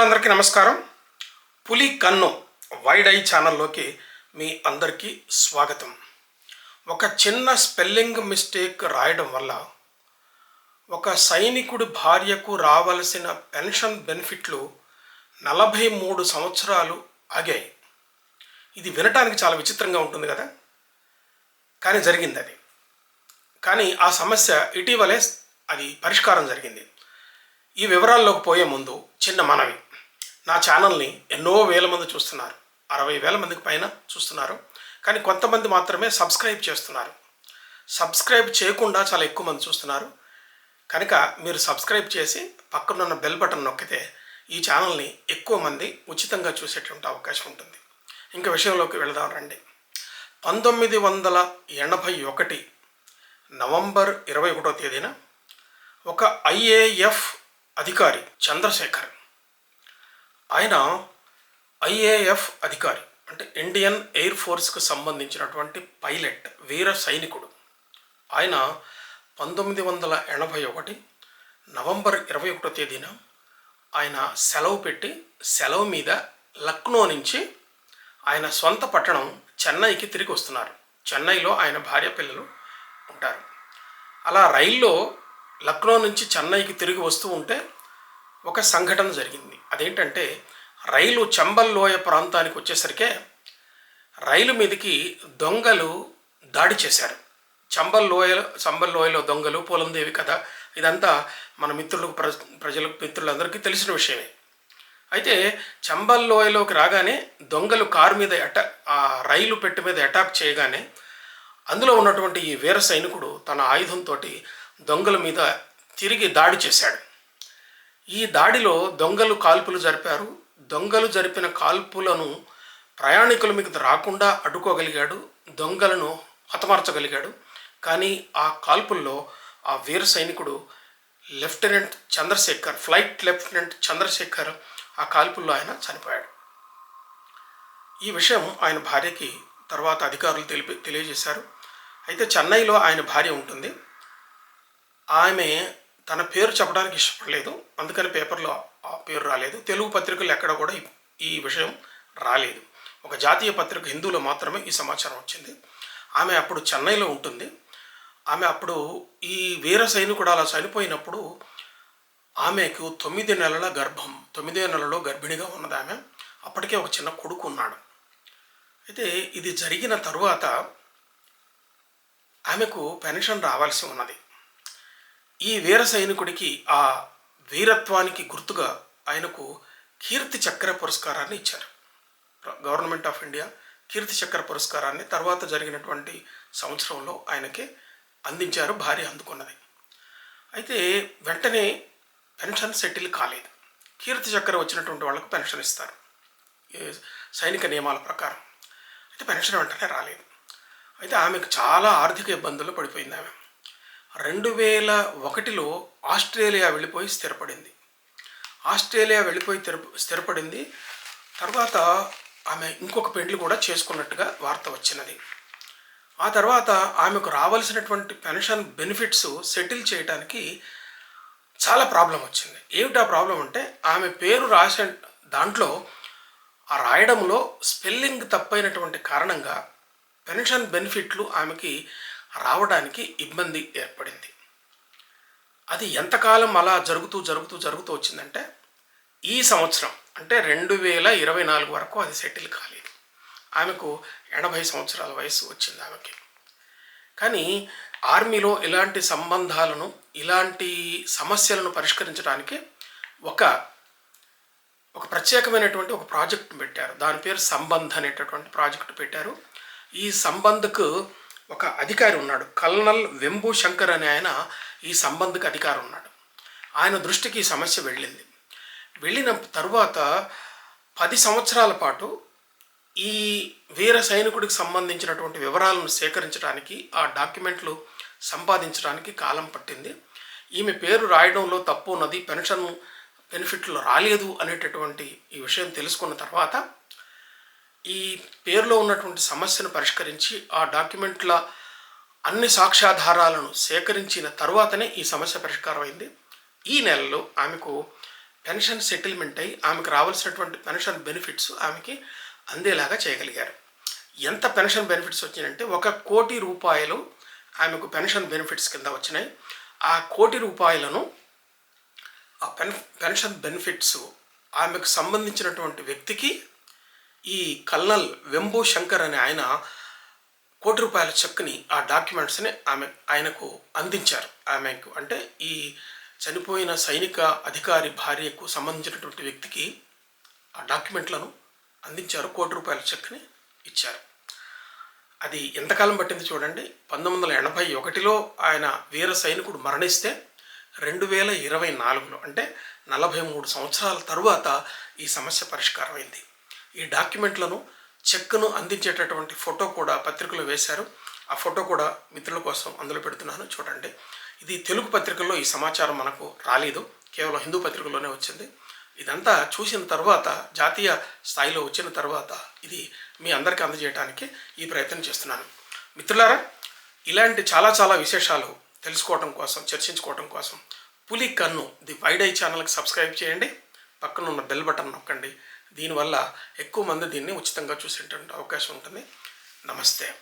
మిత్రులందరికీ నమస్కారం. పులి కన్ను వైడ్ ఐ ఛానల్లోకి మీ అందరికీ స్వాగతం. ఒక చిన్న స్పెల్లింగ్ మిస్టేక్ రాయడం వల్ల ఒక సైనికుడి భార్యకు రావలసిన పెన్షన్ బెనిఫిట్లు నలభై మూడు సంవత్సరాలు ఆగాయి. ఇది వినటానికి చాలా విచిత్రంగా ఉంటుంది కదా? కానీ జరిగింది అది. కానీ ఆ సమస్య ఇటీవలే అది పరిష్కారం జరిగింది. ఈ వివరాల్లోకి పోయే ముందు చిన్న మనవి. నా ఛానల్ని ఎన్నో వేల మంది చూస్తున్నారు. అరవై వేల మందికి పైన చూస్తున్నారు. కానీ కొంతమంది మాత్రమే సబ్స్క్రైబ్ చేస్తున్నారు. సబ్స్క్రైబ్ చేయకుండా చాలా ఎక్కువ మంది చూస్తున్నారు. కనుక మీరు సబ్స్క్రైబ్ చేసి పక్కనున్న బెల్ బటన్ నొక్కితే ఈ ఛానల్ని ఎక్కువ మంది ఉచితంగా చూసేటువంటి అవకాశం ఉంటుంది. ఇంకా విషయంలోకి వెళదాం రండి. పంతొమ్మిది వందల ఎనభై ఒకటి నవంబర్ ఇరవై ఒకటో తేదీన ఒక ఐఏఎఫ్ అధికారి చంద్రశేఖర్ ఆయన ఐఏఎఫ్ అధికారి అంటే ఇండియన్ ఎయిర్ ఫోర్స్కు సంబంధించినటువంటి పైలట్ వీర సైనికుడు. ఆయన పంతొమ్మిది వందల ఎనభై ఒకటి నవంబర్ ఇరవై ఒకటో తేదీన ఆయన సెలవు పెట్టి సెలవు మీద లక్నో నుంచి ఆయన సొంత పట్టణం చెన్నైకి తిరిగి వస్తున్నారు. చెన్నైలో ఆయన భార్య పిల్లలు ఉంటారు. అలా రైల్లో లక్నో నుంచి చెన్నైకి తిరిగి వస్తూ ఉంటే ఒక సంఘటన జరిగింది. అదేంటంటే రైలు చంబల్ లోయ ప్రాంతానికి వచ్చేసరికే రైలు మీదకి దొంగలు దాడి చేశారు. చంబల్ లోయ చంబల్ లోయలో దొంగలు పోలందేవి కథ ఇదంతా మన మిత్రులకు ప్ర ప్రజలకు మిత్రులందరికీ తెలిసిన విషయమే. అయితే చంబల్ లోయలోకి రాగానే దొంగలు కారు మీద అటా ఆ రైలు పెట్టు మీద అటాక్ చేయగానే అందులో ఉన్నటువంటి ఈ వీర సైనికుడు తన ఆయుధంతో దొంగల మీద తిరిగి దాడి చేశాడు. ఈ దాడిలో దొంగలు కాల్పులు జరిపారు. దొంగలు జరిపిన కాల్పులను ప్రయాణికుల మీద రాకుండా అడ్డుకోగలిగాడు. దొంగలను హతమార్చగలిగాడు. కానీ ఆ కాల్పుల్లో ఆ వీర సైనికుడు lieutenant Chandrasekhar flight lieutenant Chandrasekhar ఆ కాల్పుల్లో ఆయన చనిపోయాడు. ఈ విషయం ఆయన భార్యకి తర్వాత అధికారులు తెలిపి తెలియజేశారు. అయితే చెన్నైలో ఆయన భార్య ఉంటుంది. ఆమె తన పేరు చెప్పడానికి ఇష్టపడలేదు. అందుకని పేపర్లో ఆ పేరు రాలేదు. తెలుగు పత్రికలు ఎక్కడ కూడా ఈ- విషయం రాలేదు. ఒక జాతీయ పత్రిక హిందూలో మాత్రమే ఈ సమాచారం వచ్చింది. ఆమె అప్పుడు చెన్నైలో ఉంటుంది. ఆమె అప్పుడు ఈ వీర సైనికుడు అలా చనిపోయినప్పుడు ఆమెకు తొమ్మిది నెలల గర్భం తొమ్మిదో నెలలో గర్భిణిగా ఉన్నది ఆమె. అప్పటికే ఒక చిన్న కొడుకు ఉన్నాడు. అయితే ఇది జరిగిన తరువాత ఆమెకు పెన్షన్ రావాల్సి ఉన్నది. ఈ వీర సైనికుడికి ఆ వీరత్వానికి గుర్తుగా ఆయనకు కీర్తి చక్ర పురస్కారాన్ని ఇచ్చారు. Government of India Kirti Chakra పురస్కారాన్ని తర్వాత జరిగినటువంటి సంవత్సరంలో ఆయనకి అందించారు భార్య అందుకున్నది. అయితే వెంటనే పెన్షన్ సెటిల్ కాలేదు. కీర్తి చక్ర వచ్చినటువంటి వాళ్ళకు పెన్షన్ ఇస్తారు. ఈ సైనిక నియమాల ప్రకారం. అయితే పెన్షన్ వెంటనే రాలేదు. అయితే ఆమెకు చాలా ఆర్థిక ఇబ్బందులు పడిపోయింది ఆమె. రెండు వేల ఒకటిలో ఆస్ట్రేలియా వెళ్ళిపోయి స్థిరపడింది. ఆస్ట్రేలియా వెళ్ళిపోయి స్థిరపడింది. తర్వాత ఆమె ఇంకొక పెండ్లు కూడా చేసుకున్నట్టుగా వార్త వచ్చినది. ఆ తర్వాత ఆమెకు రావాల్సినటువంటి పెన్షన్ బెనిఫిట్స్ సెటిల్ చేయడానికి చాలా ప్రాబ్లం వచ్చింది. ఏమిటా ప్రాబ్లం అంటే ఆమె పేరు రాసే దాంట్లో ఆ రాయడంలో స్పెల్లింగ్ తప్పైనటువంటి కారణంగా పెన్షన్ బెనిఫిట్లు ఆమెకి రావడానికి ఇబ్బంది ఏర్పడింది. అది ఎంతకాలం అలా జరుగుతూ జరుగుతూ జరుగుతూ వచ్చిందంటే ఈ సంవత్సరం అంటే రెండు వేల ఇరవై నాలుగు వరకు అది సెటిల్ కాలేదు. ఆమెకు ఎనభై సంవత్సరాల వయసు వచ్చింది ఆమెకి. కానీ ఆర్మీలో ఇలాంటి సంబంధాలను ఇలాంటి సమస్యలను పరిష్కరించడానికి ఒక ఒక ప్రత్యేకమైనటువంటి ఒక ప్రాజెక్ట్ పెట్టారు. దాని పేరు సంబంధ్ అనేటటువంటి ప్రాజెక్టు పెట్టారు. ఈ సంబంధ్కు ఒక అధికారి ఉన్నాడు. కల్నల్ వెంబు శంకర్ అనే ఆయన ఈ సంబంధిక అధికారి ఉన్నాడు. ఆయన దృష్టికి ఈ సమస్య వెళ్ళింది. వెళ్ళిన తరువాత పది సంవత్సరాల పాటు ఈ వీర సైనికుడికి సంబంధించినటువంటి వివరాలను సేకరించడానికి ఆ డాక్యుమెంట్లు సంపాదించడానికి కాలం పట్టింది. ఈమె పేరు రాయడంలో తప్పు ఉన్నది పెన్షన్ బెనిఫిట్లు రాలేదు అనేటటువంటి ఈ విషయం తెలుసుకున్న తర్వాత ఈ పేరులో ఉన్నటువంటి సమస్యను పరిష్కరించి ఆ డాక్యుమెంట్ల అన్ని సాక్ష్యాధారాలను సేకరించిన తర్వాతనే ఈ సమస్య పరిష్కారం అయింది ఈ నెలలో ఆమెకు పెన్షన్ సెటిల్మెంట్ అయి ఆమెకు రావాల్సినటువంటి పెన్షన్ బెనిఫిట్స్ ఆమెకి అందేలాగా చేయగలిగారు. ఎంత పెన్షన్ బెనిఫిట్స్ వచ్చినాయంటే ఒక కోటి రూపాయలు ఆమెకు పెన్షన్ బెనిఫిట్స్ కింద వచ్చినాయి. ఆ కోటి రూపాయలను ఆ పెన్ పెన్షన్ బెనిఫిట్స్ ఆమెకు సంబంధించినటువంటి వ్యక్తికి ఈ కల్నల్ వెంబు శంకర్ అనే ఆయన కోటి రూపాయల చెక్ని ఆ డాక్యుమెంట్స్ని ఆమె ఆయనకు అందించారు. ఆమెకు అంటే ఈ చనిపోయిన సైనిక అధికారి భార్యకు సంబంధించినటువంటి వ్యక్తికి ఆ డాక్యుమెంట్లను అందించారు కోటి రూపాయల చెక్ని ఇచ్చారు. అది ఎంతకాలం పట్టింది చూడండి. పంతొమ్మిది వందల ఎనభై ఒకటిలో ఆయన వీర సైనికుడు మరణిస్తే రెండు వేల ఇరవై నాలుగులో అంటే నలభై మూడు సంవత్సరాల తరువాత ఈ సమస్య పరిష్కారమైంది. ఈ డాక్యుమెంట్లను చెక్ను అందించేటటువంటి ఫోటో కూడా పత్రికలో వేశారు. ఆ ఫోటో కూడా మిత్రుల కోసం అందులో పెడుతున్నాను చూడండి. ఇది తెలుగు పత్రికల్లో ఈ సమాచారం మనకు రాలేదు. కేవలం హిందూ పత్రికలోనే వచ్చింది. ఇదంతా చూసిన తర్వాత జాతీయ స్థాయిలో వచ్చిన తర్వాత ఇది మీ అందరికీ అందజేయడానికి ఈ ప్రయత్నం చేస్తున్నాను. మిత్రులారా ఇలాంటి చాలా చాలా విశేషాలు తెలుసుకోవడం కోసం చర్చించుకోవడం కోసం Puli Kannu the wide eye ఛానల్కి సబ్స్క్రైబ్ చేయండి. పక్కన ఉన్న బెల్ బటన్ నొక్కండి. దీనివల్ల ఎక్కువ మంది దీన్ని ఉచితంగా చూసేటువంటి అవకాశం ఉంటుంది. నమస్తే.